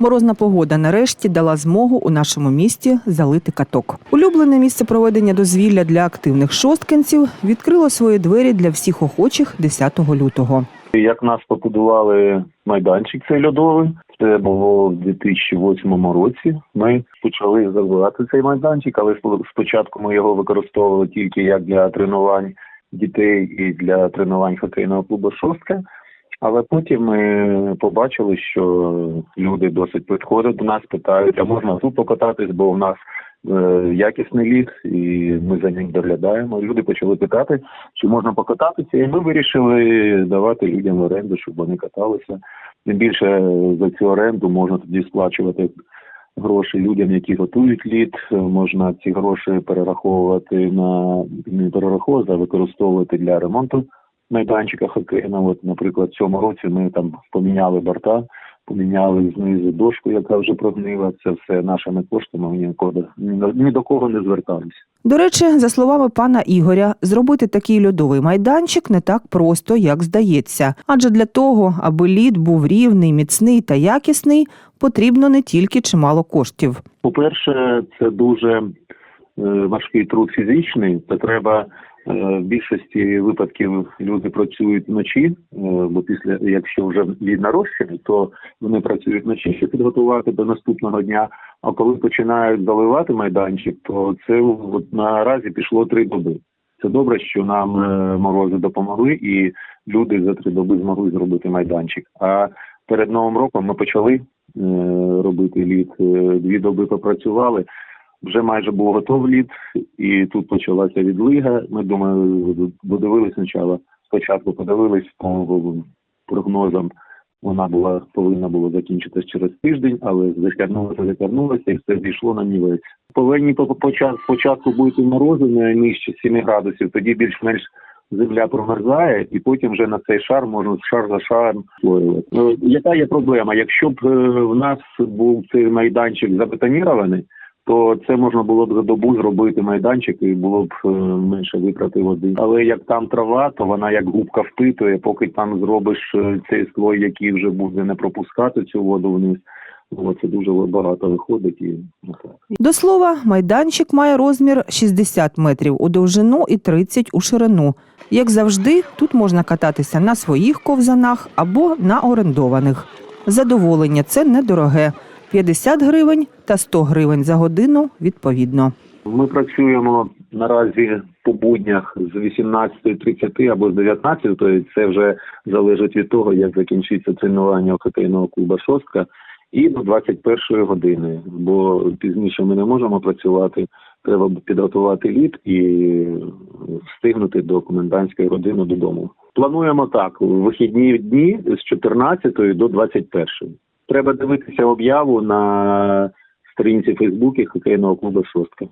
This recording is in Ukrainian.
Морозна погода нарешті дала змогу у нашому місті залити каток. Улюблене місце проведення дозвілля для активних шосткинців відкрило свої двері для всіх охочих 10 лютого. Як нас побудували майданчик цей льодовий, це було в 2008 році. Ми почали розвивати цей майданчик, але спо- спочатку ми його використовували тільки як для тренувань дітей і для тренувань хокейного клубу Шостка. Але потім ми побачили, що люди досить підходять до нас, питають, а можна тут покататись, бо у нас е, якісний лід, і ми за ним доглядаємо. Люди почали питати, чи можна покататися, і ми вирішили давати людям оренду, щоб вони каталися. Тим більше за цю оренду можна тоді сплачувати гроші людям, які готують лід. Можна ці гроші перераховувати на не перераховувати, використовувати для ремонту майданчика хокейного. От, наприклад, в цьому році ми там поміняли борта, поміняли знизу дошку, яка вже прогнила. Це все нашими коштами. Ми ні до- ні до кого не зверталися. До речі, за словами пана Ігоря, зробити такий льодовий майданчик не так просто, як здається. Адже для того, аби лід був рівний, міцний та якісний, потрібно не тільки чимало коштів. По-перше, це дуже важкий труд фізичний. Це треба е, в більшості випадків люди працюють вночі, е, бо після якщо вже лід нарощений, то вони працюють вночі, щоб підготувати до наступного дня. А коли починають заливати майданчик, то це от наразі пішло три доби. Це добре, що нам е, морози допомогли, і люди за три доби змогли зробити майданчик. А перед новим роком ми почали е, робити лід. Е, Дві доби попрацювали. Вже майже був готовий лід, і тут почалася відлига. Ми думаю, подивились спочатку. Спочатку подивились по прогнозам. Вона була повинна була закінчитись через тиждень, але затягнулося, затягнулося і все зійшло на нівець. Повинні по початку, спочатку бути морози не нижче 7 градусів, тоді більш-менш земля промерзає, і потім вже на цей шар можна шар за шаром створювати. Ну, яка є проблема? Якщо б е, в нас був цей майданчик забетонірований, то це можна було б за добу зробити майданчик і було б е, менше витрати води. Але як там трава, то вона як губка впитує, поки там зробиш е, цей слой, який вже буде не пропускати цю воду вниз. О, це дуже багато виходить і ну. До слова, майданчик має розмір 60 метрів у довжину і 30 у ширину. Як завжди, тут можна кататися на своїх ковзанах або на орендованих. Задоволення це недороге 50 гривень та 100 гривень за годину відповідно. Ми працюємо наразі по буднях з 18.30 або з 19, то це вже залежить від того, як закінчиться тренування хокейного клубу Шостка, і до 21 години. Бо пізніше ми не можемо працювати. Треба підготувати лід і встигнути до комендантської години додому. Плануємо так: вихідні дні з 14 до 21. Треба дивитися об'яву на сторінці Фейсбуку хокейного клубу Шостка.